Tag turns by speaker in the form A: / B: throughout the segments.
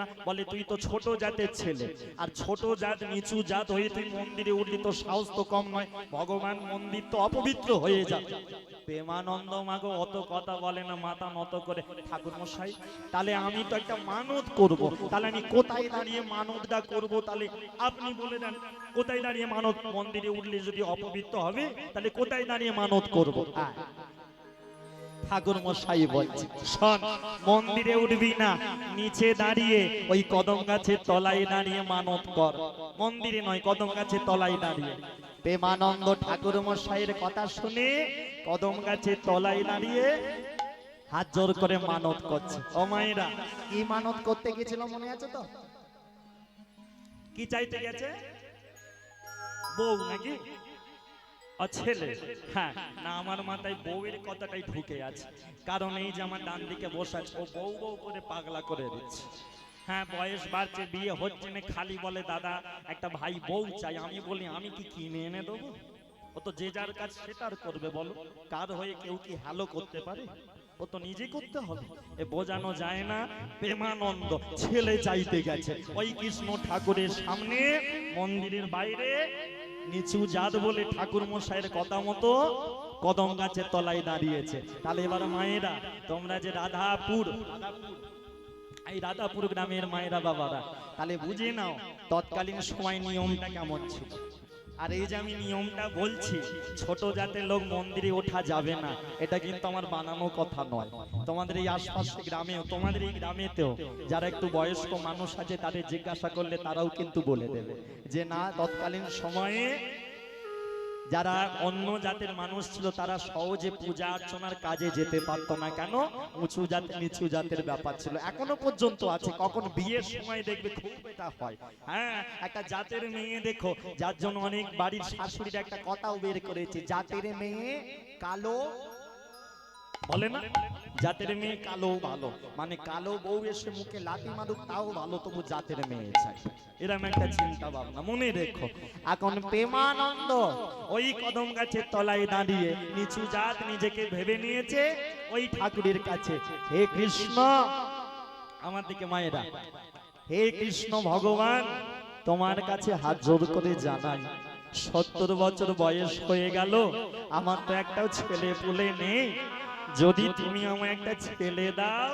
A: না, বলে, তুই তো ছোট জাতের ছেলে। আর ছোট জাত নিচু জাত হয়ে তুই মন্দিরে উঠলি তো সাহস তো কম নয়। ভগবান মন্দির তো অপবিত্র হয়ে যাবে প্রেমানন্দ মাগো, অত কথা বলে না, মাথা নত করে ঠাকুর মশাই তাহলে আমি তো একটা মানত করব। তাহলে আমি কোথায় দাঁড়িয়ে মানতটা করব? তাহলে আপনি বলে দেন, কোথায় দাঁড়িয়ে মানত? মন্দিরে উঠলে যদি অপবিত্র হবে, তাহলে কোথায় দাঁড়িয়ে মানত করব? হ্যাঁ ঠাকুর মশাই বলছে শোন, মন্দিরে উঠবি না, নিচে দাঁড়িয়ে ওই কদম গাছের তলায় দাঁড়িয়ে মানত কর। মন্দিরে নয়, কদম গাছের তলায় দাঁড়িয়ে। প্রেমানন্দ ঠাকুর মশাইয়ের কথা শুনে কদম গাছের তলায় দাঁড়িয়ে হাত জোর করে মানত করছে। ও মায়েরা, কি মানত করতে গেছিল মনে আছে তো? কি চাইতে গেছে? বউ নাকি? ছেলে? হ্যাঁ না, আমার মাথায় বউয়ের কথাটাই ঢুকে আছে। কারণ এই যে আমার ডান দিকে বসে আছে, ও বউ বউ করে পাগলা করে দিচ্ছে। হ্যাঁ বয়স বাড়ছে, বিয়ে হচ্ছে না খালি বলে, দাদা, একটা ভাই বউ চাই। আমি বলি, আমি কি কিনে এনে দেবো? ও তো যে যার কাজ সেটার করবে, বলো। কার হয়ে কেউ কি হ্যালো করতে পারে? ও তো নিজে করতে হবে। এ বোঝানো যায় না, প্রেমানন্দ, ছেলে চাইতে গেছে। ওই কৃষ্ণ ঠাকুরের সামনে, মন্দিরের বাইরে নিচু জাত বলে ঠাকুর মশাইয়ের কথা মতো কদম গাছের তলায় দাঁড়িয়েছে। তাহলে এবার মায়েরা, তোমরা যে রাধাপুর, এই রাধাপুর গ্রামের মায়েরা, বাবারা, তাহলে বুঝে নাও, তৎকালীন সময় নিয়মটা কেমন ছিল। আর এই যে আমি নিয়মটা বলছি, ছোট জাতের লোক মন্দিরে ওঠা যাবে না, এটা কিন্তু আমার বানানো কথা নয়। তোমাদের এই আশপাশে গ্রামেও, তোমাদের এই গ্রামেতেও যারা একটু বয়স্ক মানুষ আছে, তাদের জিজ্ঞাসা করলে তারাও কিন্তু বলে দেবে যে, না, তৎকালীন সময়ে যারা অন্য জাতের মানুষ ছিল তারা সহজে পূজা অর্চনার কাজে যেতে পারত না কেন? উঁচু জাত নিচু জাতের ব্যাপার ছিল। এখনও পর্যন্ত আছে। কখন বিয়ের সময় দেখবে খুব এটা হয়। হ্যাঁ একটা জাতের মেয়ে দেখো যার জন্য অনেক বাড়ির শাশুড়ির একটা কথাও বের করেছে। জাতের মেয়ে কালো বলে না? জাতের মেয়ে কালো, ভালো। মানে কালো বউ এসে মুখে লাঠি মারুক, তাও ভালো, তবু জাতের মেয়ে চাই। এরকম একটা চিন্তা ভাবনা, মনে রেখো। এখন প্রেমানন্দ ওই কদম গাছের তলায় দাঁড়িয়ে, নিচু জাত নিজেকে ভেবে নিয়েছে, ওই ঠাকুরের কাছে, হে কৃষ্ণ, আমার দিকে মায়েরা, হে কৃষ্ণ ভগবান, তোমার কাছে হাত জোর করে জানাই, সত্তর বছর বয়স হয়ে গেল, আমার তো একটাও ছেলে পুলে নেই যদি তুমি আমার একটা ছেলে দাও,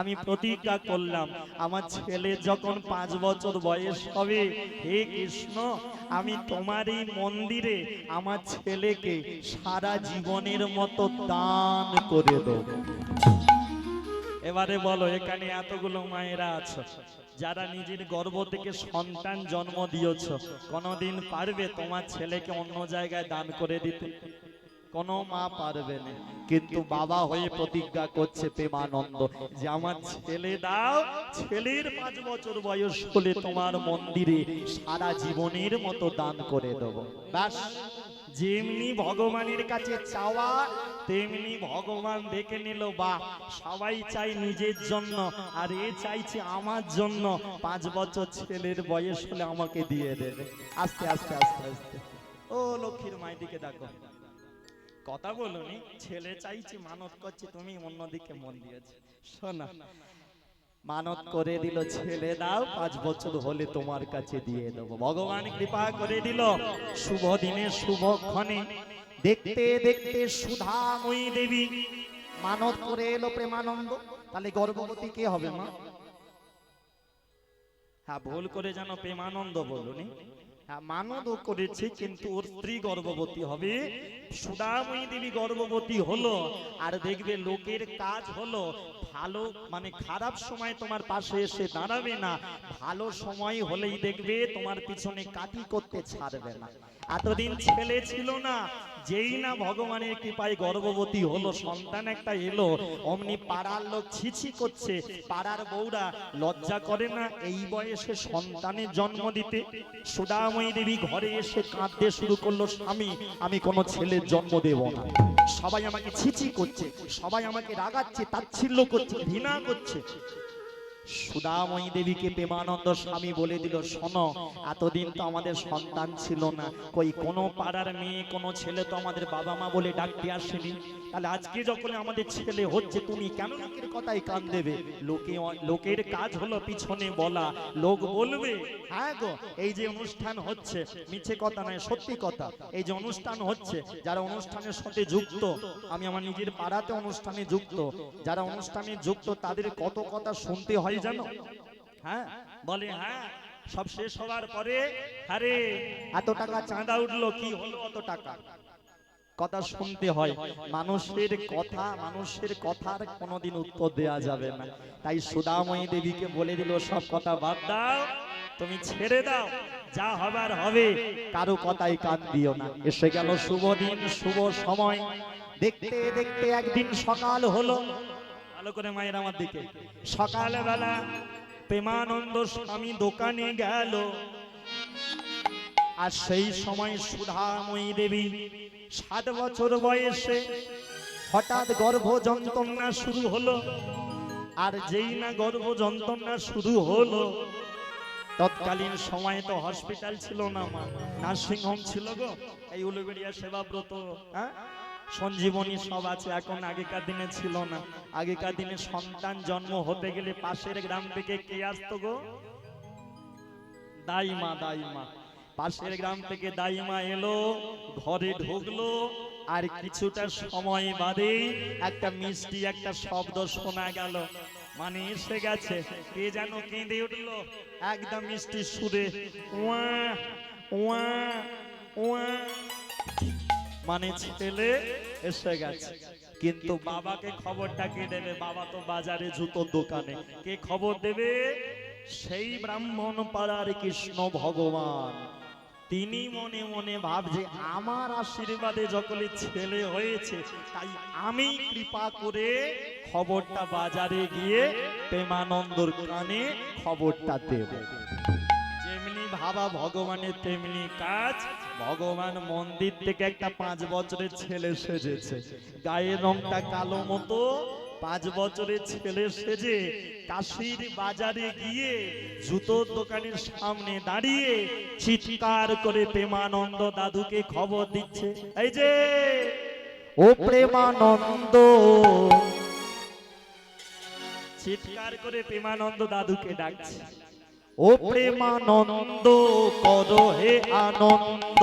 A: আমি প্রতিজ্ঞা করলাম, আমার ছেলে যখন পাঁচ বছর বয়স হবে, হে কৃষ্ণ, আমি তোমার এই মন্দিরে আমার ছেলেকে সারা জীবনের মতো দান করে দেবো। এবারে বলো, এখানে এতগুলো মায়েরা আছো, যারা নিজের গর্ভ থেকে সন্তান জন্ম দিয়েছ, কোনোদিন পারবে তোমার ছেলেকে অন্য জায়গায় দান করে দিতে? কোনো মা পারবে না। কিন্তু বাবা হয়ে প্রতিজ্ঞা করছে প্রেমানন্দ যে আমার ছেলে দাও ছেলের পাঁচ বছর বয়স হলে তোমার মন্দিরে সারা জীবনের মতো দান করে দেবো। ব্যাস যেমনি ভগবানের কাছে চাওয়া তেমনি ভগবান দেখে নিল বা সবাই চাই নিজের জন্য আর এ চাইছে আমার জন্য। পাঁচ বছর ছেলের বয়স হলে আমাকে দিয়ে দেবে। আস্তে আস্তে আস্তে আস্তে। ও লক্ষ্মীর মায়ের দিকে দেখো। কথা বলুনি, ছেলে চাইছি, মানত করছি, তুমি অন্যদিকে মন দিয়েছে। শোনা, মানত করে দিল ছেলে, দাও পাঁচ বছর হলে তোমার কাছে দিয়ে দেবো। ভগবান কৃপা করে দিল। শুভ দিনে, শুভ ক্ষণে। দেখতে দেখতে সুধাময়ী দেবী। মানত করে এলো প্রেমানন্দ। তাহলে গর্ভবতী কে হবে মা? হ্যাঁ ভুল করে যেন প্রেমানন্দ বলুনি। মানদও করেছে কিন্তু ওর স্ত্রী গর্ভবতী হবে। সুদাময়ী দেবী গর্ভবতী হলো। আর দেখবে লোকের কাজ হলো ভালো মানে খারাপ সময় তোমার পাশে এসে দাঁড়াবে না। ভালো সময় হলেই দেখবে তোমার পিছনে কাটি করতে ছাড়বে না। এতদিন ছেলে ছিল না যেই না ভগবানের কৃপায় গর্ভবতী হলো, সন্তান একটা এলো, অমনি পাড়ার লোক ছিছি করছে, পাড়ার বউরা লজ্জা করে না এই বয়সে সন্তানের জন্ম দিতে? সুদাময়ী দেবী ঘরে এসে কাঁদতে শুরু করল, স্বামী, আমি কোনো ছেলের জন্ম দেব না। সবাই আমাকে ছিছি করছে, সবাই আমাকে রাগাচ্ছে, তাচ্ছিল্য করছে, ঘৃণা করছে। সুদাময়ী দেবীকে প্রেমানন্দ স্বামী বলে দিল, শোনো, এতদিন তো আমাদের সন্তান ছিল না। কই, কোনো পাড়ার মেয়ে, কোনো ছেলে তো আমাদের বাবা মা বলে ডাকতে আসেনি। তাহলে আজকে যখন আমাদের ছেলে হচ্ছে তুমি কেন লোকের কথাই কান দেবে? লোকে লোকের কাজ হলো পিছনে বলা। লোক বলবে হ্যাঁ গো এই যে অনুষ্ঠান হচ্ছে মিছে কথা নয় সত্যি কথা। এই যে অনুষ্ঠান হচ্ছে যারা অনুষ্ঠানের সাথে যুক্ত আমি আমার নিজের পাড়াতে অনুষ্ঠানে যুক্ত যারা অনুষ্ঠানে যুক্ত তাদের কত কথা শুনতে হয় জানো? হ্যাঁ বলে হ্যাঁ সব শেষ হওয়ার পরে আরে এত টাকা চাঁদা উঠল কি হলো কত টাকা? কথা শুনতে হয়। মানুষের কথা মানুষের কথার কোনোদিন উত্তর দেয়া যাবে না। তাই সুদাময়ী দেবীকে বলে দিল সব কথা বাদ দাও তুমি ছেড়ে দাও যা হবার হবে কারও কথাই কান দিও না। এসে গেল শুভ দিন শুভ সময়। দেখতে দেখতে একদিন সকাল হলো। ভালো করে মায়ের আমার দিকে। সকালবেলা প্রেমানন্দ স্বামী দোকানে গেল। আর সেই সময় সুধাময়ী দেবী সাত বছর বয়সে হঠাৎ গর্ভ যন্ত্রণা শুরু হলো। আর যেই না গর্ভ যন্ত্রণা শুরু হলো, তৎকালীন সময়ে তো হসপিটাল ছিল না মা, নার্সিং হোম ছিল গো। এই উলুবেড়িয়া সেবাব্রত হ্যাঁ? সঞ্জীবনী সব আছে, এখন আগেকার দিনে ছিল না। আগেকার দিনে সন্তান জন্ম হতে গেলে পাশের গ্রাম থেকে কে আসতো গো? দাইমা দাইমা। পাশের গ্রাম থেকে দাইমা এলো ঘরে ঢুকলো আর কিছুটা সময় বাদেই একটা মিষ্টি একটা শব্দ শোনা গেল। মানে এসে গেছে কে যেন কেঁদে উঠল। একদম মিষ্টি সুরে ওয়া ওয়া ওয়া মানে ছেলে এসে গেছে। কিন্তু বাবাকে খবরটা কে দেবে? বাবা তো বাজারে জুতোর দোকানে। কে খবর দেবে? সেই ব্রাহ্মণ পাড়ার কৃষ্ণ ভগবান। তিনি মনে মনে ভাবছে, আমার আশীর্বাদে যখনই ছেলে হয়েছে, তাই আমি কৃপা করে খবরটা বাজারে গিয়ে প্রেমানন্দর কানে খবরটা দেব। যেমনি ভাবা ভগবানের, তেমনি কাজ। ভগবান মন্দির থেকে একটা পাঁচ বছরের ছেলে সেজেছে। গায়ের রংটা কালো মতো পাঁচ বছরের ছেলে সেজে কাশির বাজারে গিয়ে জুতোর দোকানের সামনে দাঁড়িয়ে চিৎকার করে প্রেমানন্দ দাদুকে খবর দিচ্ছে। এই যে, ও প্রেমানন্দ। চিৎকার করে প্রেমানন্দ দাদুকে ডাকছে। ও প্রেমানন্দ, কর হে আনন্দ।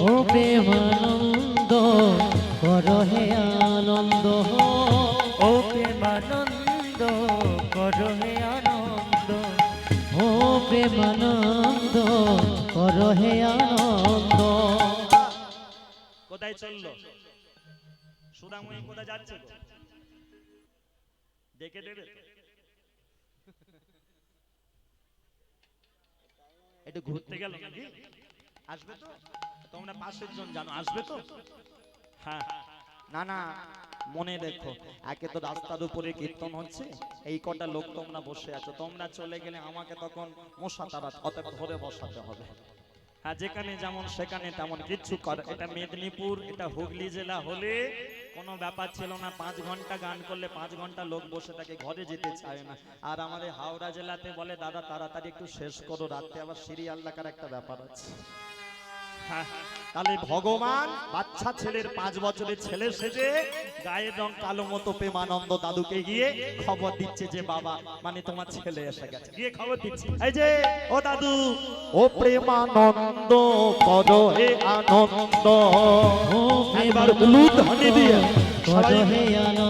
B: ও প্রেমানন্দ, কর হে আনন্দ
A: ডেকে দেবে? একটু ঘুরতে গেল নাকি? আসবে তো? তোমরা জন জানো, আসবে তো? হ্যাঁ। না না, মনে রেখো, একে তো রাস্তার উপরে কীর্তন হচ্ছে, এই কটা লোক তোমরা বসে আছো, তোমরা চলে গেলে আমাকে তখন মশা তারা ধরে বসাতে হবে। হ্যাঁ যেখানে যেমন সেখানে তেমন কিচ্ছু করে। এটা মেদিনীপুর, এটা হুগলি জেলা হলে কোনো ব্যাপার ছিল না। পাঁচ ঘণ্টা গান করলে পাঁচ ঘণ্টা লোক বসে থাকে, ঘরে যেতে চায় না। আর আমাদের হাওড়া জেলাতে বলে, দাদা, তাড়াতাড়ি একটু শেষ করো, রাত্রে আবার সিরিয়াল দেখার একটা ব্যাপার আছে। তাহলে ভগবান বাচ্চা ছেলের পাঁচ বছরের ছেলে সেজে গায়ের রং কালো মতো প্রেমানন্দ দাদুকে গিয়ে খবর দিচ্ছে যে বাবা মানে তোমার ছেলে এসে গেছে। গিয়ে খবর দিচ্ছে। এই যে ও দাদু ও প্রেমানন্দ কর হে আনন্দ
B: ও
A: একবার উলুদ দিয়ে
B: কর হে আনন্দ।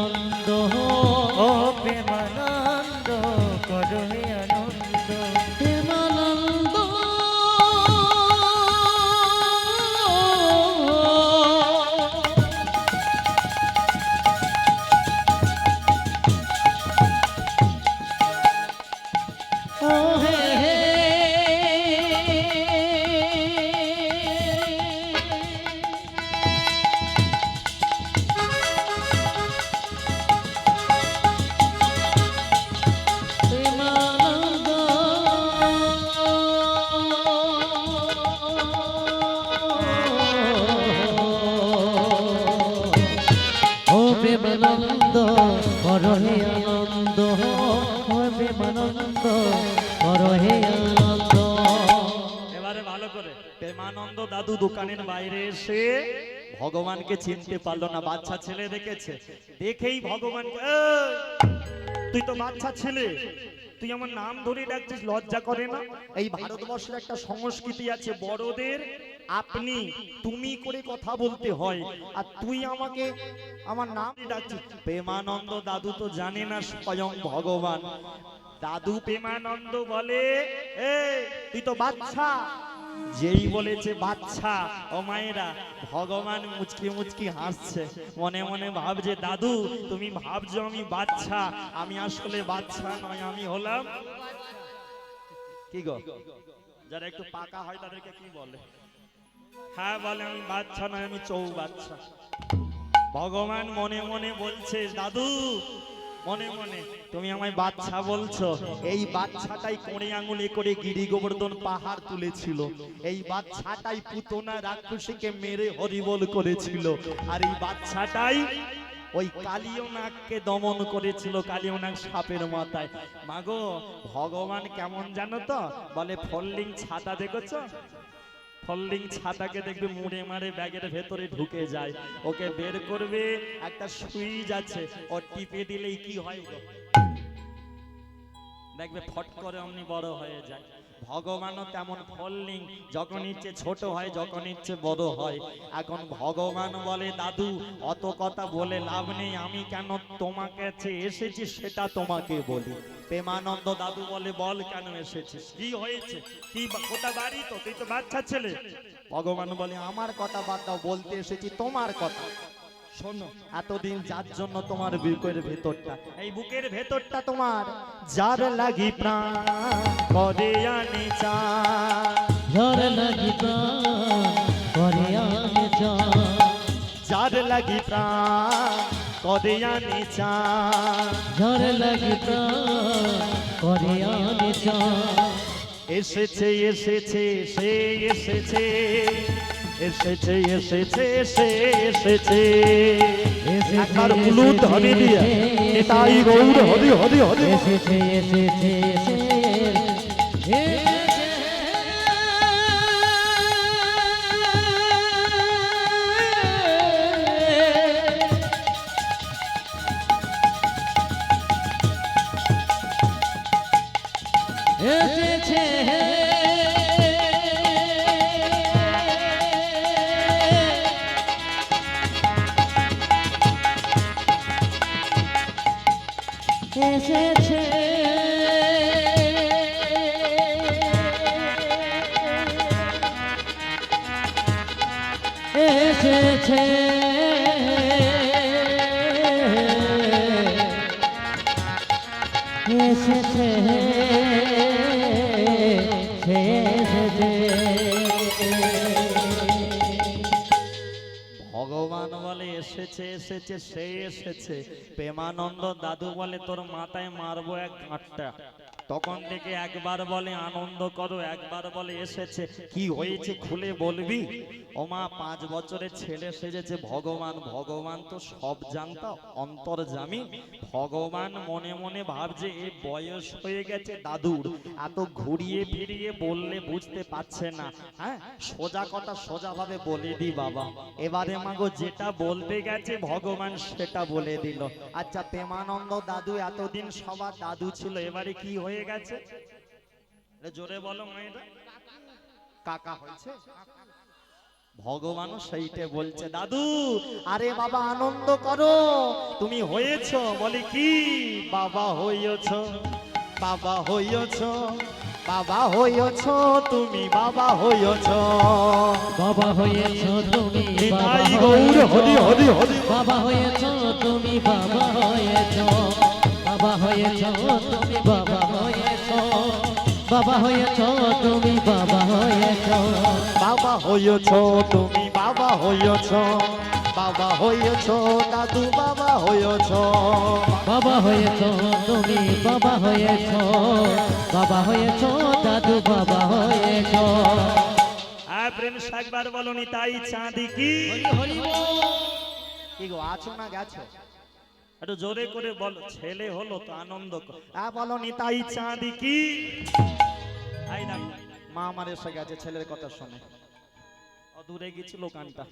B: প্রেমানন্দ কর আনন্দ প্রেমানন্দ করো আনন্দ।
A: এবারে ভালো করে। প্রেমানন্দ দাদু দোকানের বাইরে এসে ভগবানকে চিনতে পারল না, বাচ্চা ছেলে দেখেছে। দেখেই ভগবানকে তুই তো বাচ্চা ছেলে। তুই আমার নাম ধরে ডাকছিস, লজ্জা করে না? এই ভারতবর্ষের একটা সংস্কৃতি আছে, বড়দের আপনি তুমি করে কথা বলতে হয়, আর তুই আমাকে আমার নাম ডাকছিস। প্রেমানন্দ দাদু তো জানে না স্বয়ং ভগবান। দাদু প্রেমানন্দ বলে, এ, তুই তো বাচ্চা। যেই বলেছে বাচ্চা, ও মায়েরা, ভগবান মুচকি মুচকি হাসছে। মনে মনে ভাবছে, দাদু, তুমি ভাবছ আমি বাচ্চা, আমি আসলে বাচ্চা নয়, আমি হলাম কি গো? যারা একটু পাকা হয় তাদেরকে কি বলে? হ্যাঁ বলে আমি বাচ্চা নয়, আমি চৌ বাচ্চা। ভগবান মনে মনে বলছে, দাদু, মনে মনে তুমি আমায় বাচ্চা বলছো। এই বাচ্চাটাই কোড়ে আঙুলে করে গিরি গোবর্ধন পাহাড় তুলেছিল। এই বাচ্চাটাই পুতনা রাক্ষসীকে মেরে হরিবল করেছিল। আর এই বাচ্চাটাই ওই কালিও নাগকে দমন করেছিল কালিও নাগ সাপের মাথায়। মাগো, ভগবান কেমন জানো তো? বলে, ফল্লিং ছাতা দেখেছ? ফল্ডিং ছাতাকে দেখবে মুড়ে মারে ব্যাগের ভেতরে ঢুকে যায়। ওকে বের করবে, একটা সুইচ আছে, ও টিপে দিলেই কি হয় দেখবে ফট করে অমনি বড় হয়ে যায়। ভগবানও তেমন ফল্লিং যখন ইচ্ছে ছোট হয়, যখন ইচ্ছে বড় হয়। এখন ভগবান বলে, দাদু, অত কথা বলে লাভ নেই। আমি কেন তোমার কাছে এসেছি সেটা তোমাকে বলি। প্রেমানন্দ দাদু বলে, বল কেন এসেছিস? কি হয়েছে? কি কোথা বাড়ি তো তুই তো বাচ্চা ছেলে। ভগবান বলে, আমার কথা বাদ দাও, বলতে এসেছি তোমার কথা। শোনো এতদিন যার জন্য তোমার বুকের ভেতরটা এই বুকের ভেতরটা তোমার যার লাগি প্রাণ করে আনে চান
B: ঝড় লাগি প্রাণ করে আমি চান
A: যার লাগি প্রাণ করে আনে চান
B: ঝড় লাগি প্রাণ করে আমি চান
A: এসেছে এসেছে সে এসেছে। এসেছে এসেছে সে এসেছে। একবার হলুদ হরি দিয়ে এটাই গৌর হরি হরি হরি।
B: এসেছে এসেছে এসেছে এসেছে সে এসেছে।
A: প্রেমানন্দ দাদু বলে তোর মাথায় মারবো এক ঘাটটা। তখন থেকে একবার বলে, আনন্দ করো। একবার বলে, এসেছে। কি হয়েছে খুলে বলবি? ও মা পাঁচ বছরের ছেলে সেজেছে, ভগবান ভগবান তো সব জানতা অন্তর্জামী ভগবান মনে মনে ভাবছে, এ বয়স হয়ে গেছে দাদুর, এত ঘুরিয়ে ফিরিয়ে বললে বুঝতে পারছে না। হ্যাঁ সোজা কথা সোজা ভাবে বলে দি বাবা। এবারে মাগো, যেটা বলতে গেছে, ভগবান সেটা বলে দিল। আচ্ছা প্রেমানন্দ দাদু, এতদিন সবার দাদু ছিল, এবারে কি হয়ে গেছে। জোরে বলো মায়েরা। কাকা হয়েছে? ভগবানও সেইটে বলছে দাদু আরে বাবা আনন্দ করো। তুমি হয়েছ বলে কি? বাবা হইছ বাবা হইছ বাবা হইছ তুমি বাবা হইছ
B: বাবা হয়েছ তুমি
A: গৌর হরি হরি হরি।
B: বাবা হয়েছ তুমি বাবা হয়েছ। বাবা হয়েছ তুমি বাবা বাবা হয়েছ তুমি বাবা হয়েছ।
A: বাবা হইছ তুমি বাবা হইছ বাবা হয়েছ দাদু বাবা হইছ
B: বাবা হয়েছ তুমি বাবা হয়েছ। বাবা হয়েছ দাদু বাবা হয়েছ।
A: হ্যাঁ প্রেম একবার বলনি তাই চাঁদি কি? কি গো আছো না গেছো? একটু জোরে করে বল ছেলে হলো তো আনন্দ নিতাই চাঁদি কি? মা আমার এসে গেছে ছেলের কথা শুনে। ও দূরে গেছিল কানটা।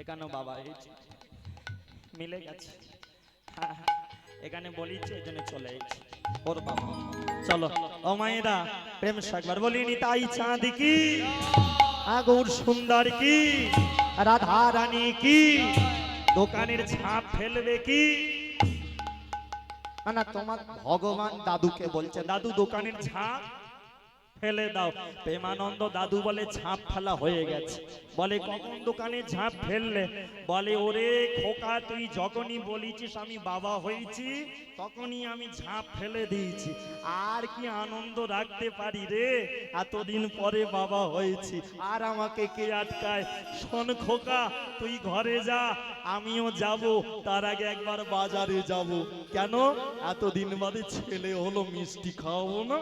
A: এখানেও বাবা মিলে গেছে। হ্যাঁ, হ্যাঁ, এখানে বলিছে এই জন্য চলে এসেছি। চলো। ও মায়েরা, প্রেম একবার বলিনি, তাই চাঁদ কি? আগর সুন্দর কি? রাধা রানী কি? দোকানের ছাপ ফেলবে কি? না, তোমার ভগবান দাদুকে বলছে, দাদু দোকানের ছাপ ফেলে দাও। প্রেমানন্দ দাদু বলে ঝাঁপ ফেলা হয়ে গেছে। বলে, কখন দোকানে ঝাঁপ ফেললে? বলে, ওরে খোকা, তুই যখনই বলিছিস আমি বাবা হয়েছি, তখনই আমি ঝাঁপ ফেলে দিয়েছি। আর কি আনন্দ রাখতে পারি রে? এতদিন পরে বাবা হয়েছি। আর আমাকে কে আটকায়? শোন খোকা, তুই ঘরে যা, আমিও যাব। তার আগে একবার বাজারে যাব। কেন? এতদিন বাদে ছেলে হলো, মিষ্টি খাওয়াবো না?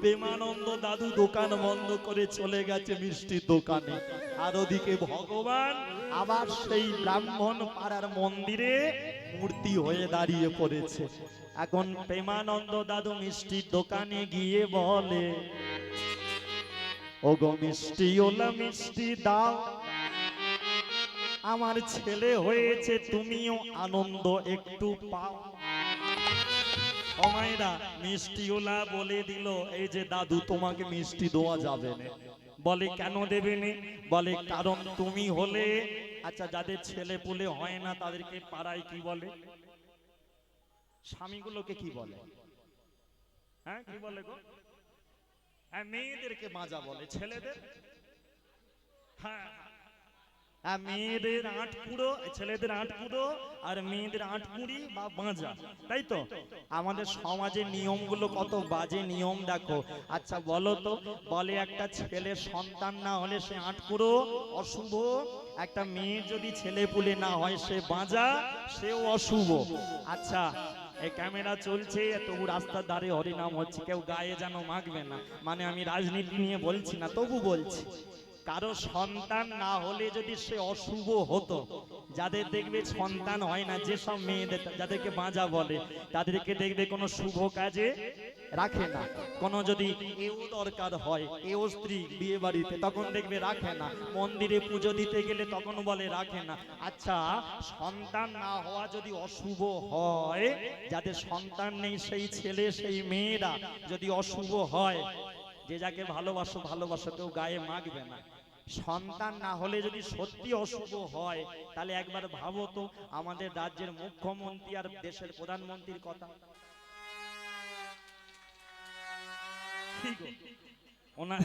A: প্রেমানন্দ দাদু দোকান বন্ধ করে চলে গেছে মিষ্টির দোকানে। আর ওদিকে ভগবান আবার সেই ব্রাহ্মণ পাড়ার মন্দিরে মূর্তি হয়ে দাঁড়িয়ে পড়েছে। এখন প্রেমানন্দ দাদু মিষ্টির দোকানে গিয়ে বলে ও গো মিষ্টি ওলা মিষ্টি দাও। আমার ছেলে হয়েছে, তুমিও আনন্দ একটু পাও। অমায়রা মিষ্টিওলা বলে দিল, এই যে দাদু, তোমাকে মিষ্টি দেওয়া যাবে না। বলে, কেন দেবে নে? বলে, কারণ তুমি হলে আচ্ছা যাদের ছেলে পুলে হয় না, তাদেরকে পাড়ায় কি বলে? স্বামীগুলোকে কি বলে? হ্যাঁ কি বলে গো? হ্যাঁ মেয়েদেরকে মাজা বলে, ছেলেদের? হ্যাঁ হ্যাঁ, মেয়েদের আট কুড়ো ছেলেদের আট কুড়ো আর মেয়েদের আট কুড়ি বা বাঁজা তাই তো? আমাদের সমাজের নিয়মগুলো কত বাজে নিয়ম দেখো। আচ্ছা বলো তো বলে একটা ছেলের সন্তান না হলে সে আট কুড়ো অশুভ। একটা মেয়ে যদি ছেলে পুলে না হয় সে বাঁজা সেও অশুভ। আচ্ছা এই ক্যামেরা চলছে তবু রাস্তার ধারে হরিনাম হচ্ছে কেউ গায়ে যেন মাখবে না। মানে আমি রাজনীতি নিয়ে বলছি না তবু বলছি। কারও সন্তান না হলে যদি সে অশুভ হতো, যাদের দেখবে সন্তান হয় না, যেসব মেয়েদের, যাদেরকে বাঁজা বলে, তাদেরকে দেখবে কোনো শুভ কাজে রাখে না। কোনো যদি এও দরকার হয়, এও স্ত্রী বিয়ে বাড়িতে তখন দেখবে রাখে না। মন্দিরে পুজো দিতে গেলে তখন বলে রাখে না। আচ্ছা সন্তান না হওয়া যদি অশুভ হয়, যাদের সন্তান নেই, সেই ছেলে, সেই মেয়েরা যদি অশুভ হয়, যে যাকে ভালোবাসো ভালোবাসো কেউ গায়ে মাখবে না। সন্তান না হলে যদি সত্যি অশুভ হয়, তাহলে একবার ভাবো তো আমাদের রাজ্যের মুখ্যমন্ত্রী আর দেশের প্রধানমন্ত্রীর কথা। ওনার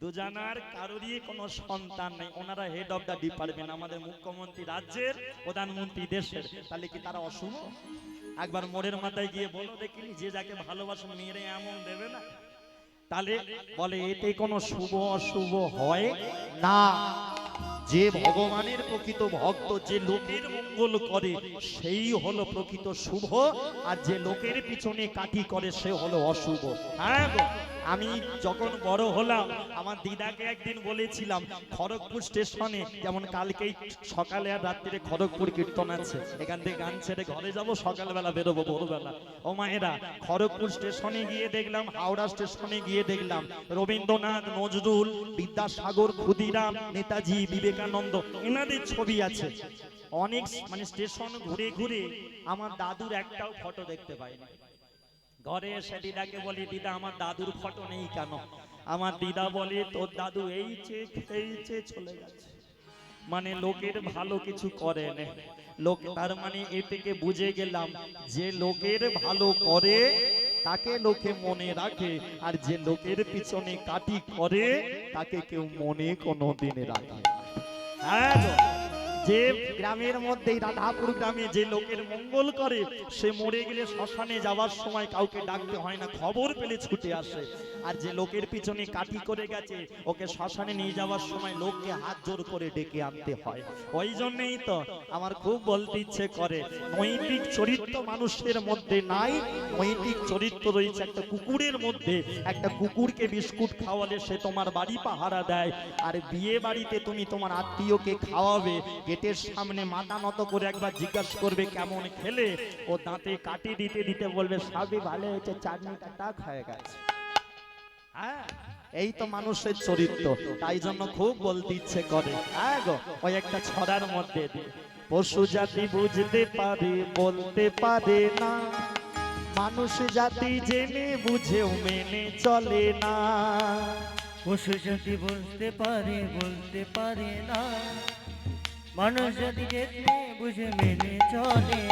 A: দুজনার কারোরই কোনো সন্তান নেই, ওনারা হেড অফ দ্য ডিপার্টমেন্ট আমাদের মুখ্যমন্ত্রী রাজ্যের, প্রধানমন্ত্রী দেশের। তাহলে কি তারা অশুভ? একবার মোড়ের মাথায় গিয়ে বলো দেখিনি যে যাকে ভালোবাসো মেয়েরে এমন দেবে না? তাহলে বলে এতে কোনো শুভ অশুভ হয় না। যে ভগবানের প্রকৃত ভক্ত যে লোকের মঙ্গল করে সেই হলো প্রকৃত শুভ। আর যে লোকের পিছনে কাটি করে সে হলো অশুভ। হ্যাঁ আমি যখন বড় হলাম, আমার দিদাকে একদিন বলেছিলাম, খড়গপুর স্টেশনে, যেমন কালকেই সকালে আর রাত্রিরে খড়গপুর কীর্তন আছে, এখান থেকে গান ছেড়ে ঘরে যাব, সকালবেলা বেরোবো, ভোরবেলা। ও মায়েরা, খড়গপুর স্টেশনে গিয়ে দেখলাম, হাওড়া স্টেশনে গিয়ে দেখলাম, রবীন্দ্রনাথ, নজরুল, বিদ্যাসাগর, ক্ষুদিরাম, নেতাজি, বিবেকানন্দ, এনাদের ছবি আছে। অনেক মানে স্টেশন ঘুরে ঘুরে আমার দাদুর একটাও ফটো দেখতে পাইনি। ঘরে এসে দিদাকে বলি, দিদা, আমার দাদুর ফটো নেই কেন? আমার দিদা বলে, তোর দাদু এই চেয়ে খেয়েছে চলে গেছে। মানে লোকের ভালো কিছু করে লোক, তার মানে এ থেকে বুঝে গেলাম যে লোকের ভালো করে, তাকে লোকে মনে রাখে, আর যে লোকের পিছনে কাটি করে, তাকে কেউ মনে কোনো দিনে রাখে হ্যাঁ। যে গ্রামের মধ্যে রাধাপুর গ্রামে যে লোকের মঙ্গল করে, সে মরে গেলে শ্মশানে যাওয়ার সময় কাউকে ডাকতে হয় না, খবর পেলে ছুটে আসে। আর যে লোকের পিছনে কাটি করে গেছে, ওকে শ্মশানে নিয়ে যাওয়ার সময় লোককে হাত জোর করে ডেকে আনতে হয়। ওই জন্যই তো আমার খুব বলতে ইচ্ছে করে নৈতিক চরিত্র মানুষের মধ্যে নাই নৈতিক চরিত্র রয়েছে একটা কুকুরের মধ্যে। একটা কুকুরকে বিস্কুট খাওয়ালে সে তোমার বাড়ি পাহারা দেয়, আর বিয়ে বাড়িতে তুমি তোমার আত্মীয়কে খাওয়াবে গেটের সামনে মাথা নত করে একবার জিজ্ঞাসা করবে, কেমন খেলে? ও দাঁতে কাটি দিতে দিতে বলবে, সবই ভালো হয়েছে চাটনিটা টাক হয়ে গেছে। হ্যাঁ এই তো মানুষের চরিত্র, তাই জন্য খুব বলতে ইচ্ছে করে। হ্যাঁ গো, ওই একটা ছড়ার মধ্যে পশু জাতি বুঝতে পারে, বলতে পারে না। মানুষ জাতি জেনে, বুঝেও মেনে চলে না।
C: পশু জাতি বুঝতে পারে, বলতে পারে না। মানুষ যদি বুঝে মেনে চলে।